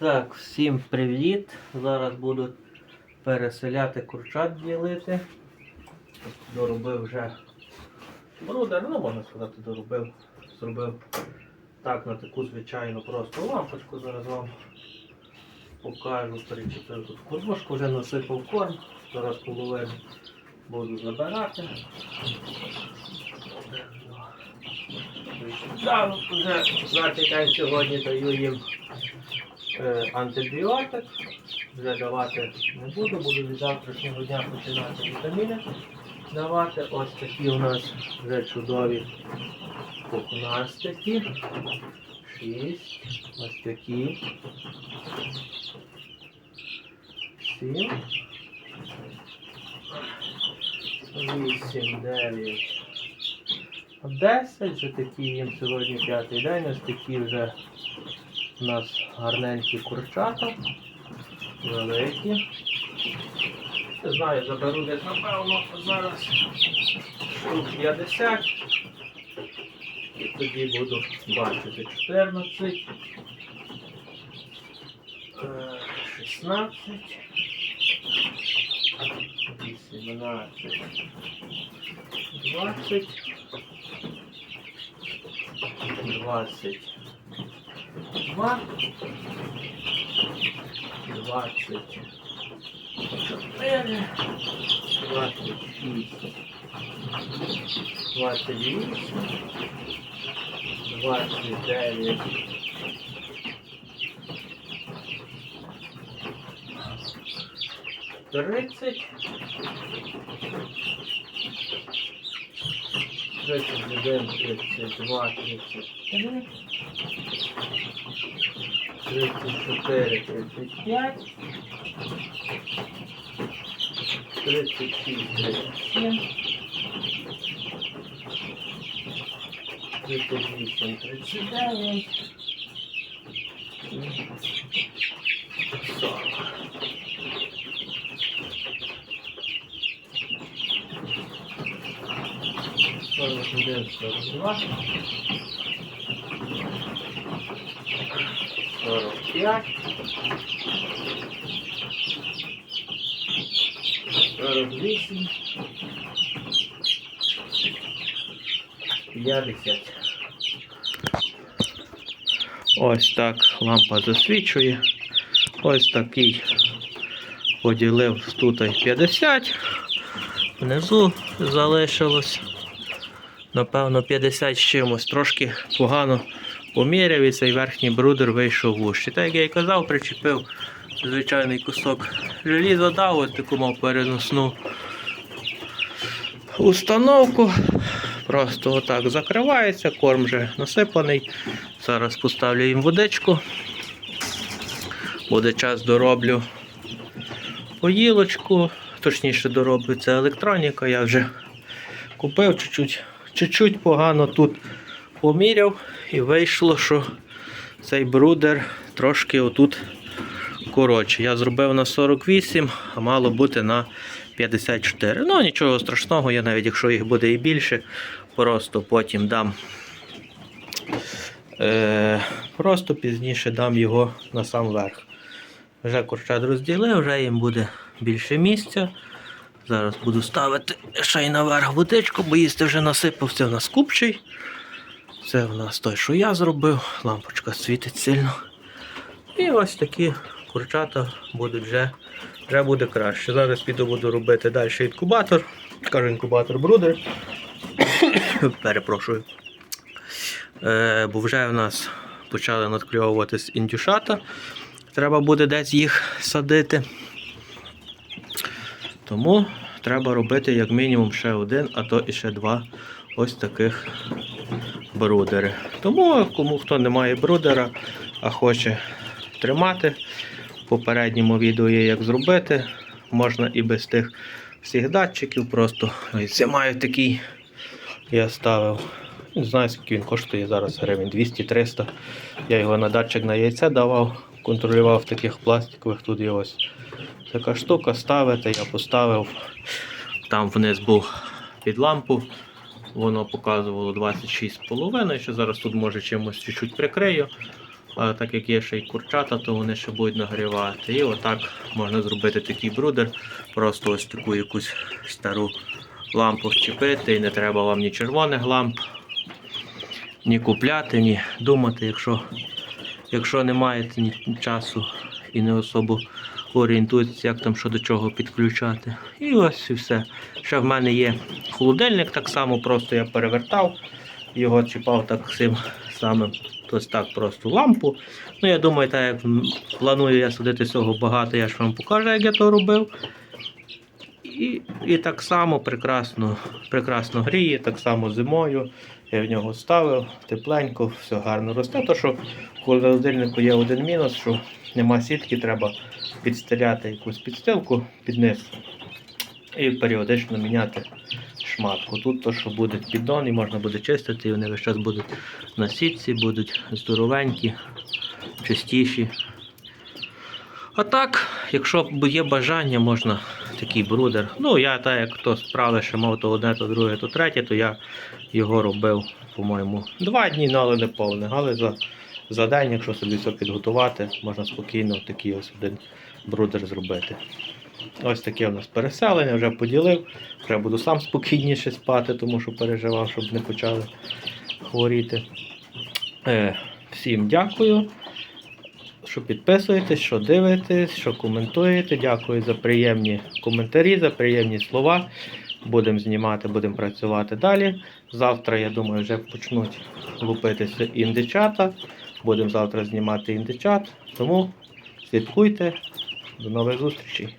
Так, всім привіт. Зараз буду переселяти курчат ділити. Доробив вже брудер, ну можна сказати, доробив. Зробив так на таку звичайну просто лампочку. Зараз вам покажу, перечепив тут кормушку, вже насипав корм. Зараз половину буду забирати. Так, вже значить день сьогодні даю їм антибіотик. Вже давати не буду, буду від завтрашнього дня починати вітаміни давати. Ось такі у нас вже чудові пухнастики. Шість. Ось такі. Сім. Вісім, дев'ять. 10, вже такі їм сьогодні п'ятий день, ось такі вже у нас гарненькі курчата, великі. Не знаю, заберу десь, напевно, зараз штук 50. І тоді буду бачити 14, е, 16, 18, 20. 20 два, двадцять чотири, двадцять шість, двадцять вісім, двадцять дев'ять. Тридцять. Тридцять один, тридцять два, тридцять три. 34, 35, 36, 37, 38, 39 і 40. Сорок один, сорок два. 45. 48. 50. Ось так лампа засвічує. Ось такий поділив тут й 50. Внизу залишилось. Напевно, 50 з чимось. Трошки погано поміряв і цей верхній брудер вийшов вужче. Так як я і казав, причепив звичайний кусок желіза, дав ось таку мав переносну установку. Просто отак закривається, корм вже насипаний. Зараз поставлю їм водичку. Буде час дороблю поїлочку, точніше дороблю це електроніка. Я вже купив чуть-чуть, погано тут поміряв і вийшло, що цей брудер трошки отут коротше. Я зробив на 48, а мало бути на 54. Ну, нічого страшного, я навіть якщо їх буде і більше, просто потім дам. Е, просто пізніше дам його на сам верх. Вже курчат розділив, вже їм буде більше місця. Зараз буду ставити ще й наверх водичку, бо їсти вже насипав, це в нас купчий. Це в нас той, що я зробив, лампочка світить сильно. І ось такі курчата будуть вже, вже буде краще. Зараз піду буду робити далі інкубатор. Кажу інкубатор брудер. Перепрошую. Е, бо вже в нас почали надкльовуватись індюшата. Треба буде десь їх садити. Тому треба робити як мінімум ще один, а то і ще два ось таких брудери. Тому кому хто не має брудера, а хоче тримати, в попередньому відео є як зробити. Можна і без тих всіх датчиків. Просто ось я маю такий, я ставив. Не знаю, скільки він коштує зараз гривень 200-300. Я його на датчик на яйце давав, контролював таких пластикових. Тут є ось така штука, ставити, я поставив. Там вниз був під лампу. Воно показувало 26,5. Ще зараз тут може чимось чуть-чуть прикрию. Але так як є ще й курчата, то вони ще будуть нагрівати. І отак можна зробити такий брудер. Просто ось таку якусь стару лампу вчепити. І не треба вам ні червоних ламп, ні купляти, ні думати, якщо, якщо не маєте ні часу і не особо орієнтуєтеся, як там що до чого підключати. І ось і все. Ще в мене є холодильник, так само просто я перевертав, його чіпав так цим самим. Ось так просто лампу. Ну, я думаю, так як планую я судити цього багато, я ж вам покажу, як я то робив. І, і так само прекрасно, прекрасно гріє, так само зимою. Я в нього ставив, тепленько, все гарно росте. То, що в холодильнику є один мінус, що нема сітки, треба підстеляти якусь підстилку під низ і періодично міняти шматку. Тут то, що буде піддон і можна буде чистити, і вони весь час будуть на сітці, будуть здоровенькі, чистіші. А так, якщо є бажання, можна такий брудер. Ну, я так як хто справи ще мав то одне, то друге, то третє, то я його робив, по-моєму, два дні, ну, але не повне. Але за, за день, якщо собі все підготувати, можна спокійно такий ось один брудер зробити. Ось таке у нас переселення, вже поділив. Вже буду сам спокійніше спати, тому що переживав, щоб не почали хворіти. Е, всім дякую, що підписуєтесь, що дивитесь, що коментуєте. Дякую за приємні коментарі, за приємні слова. Будемо знімати, будемо працювати далі. Завтра, я думаю, вже почнуть лупитися індичата. Будемо завтра знімати індичат. Тому слідкуйте. До нових зустрічей.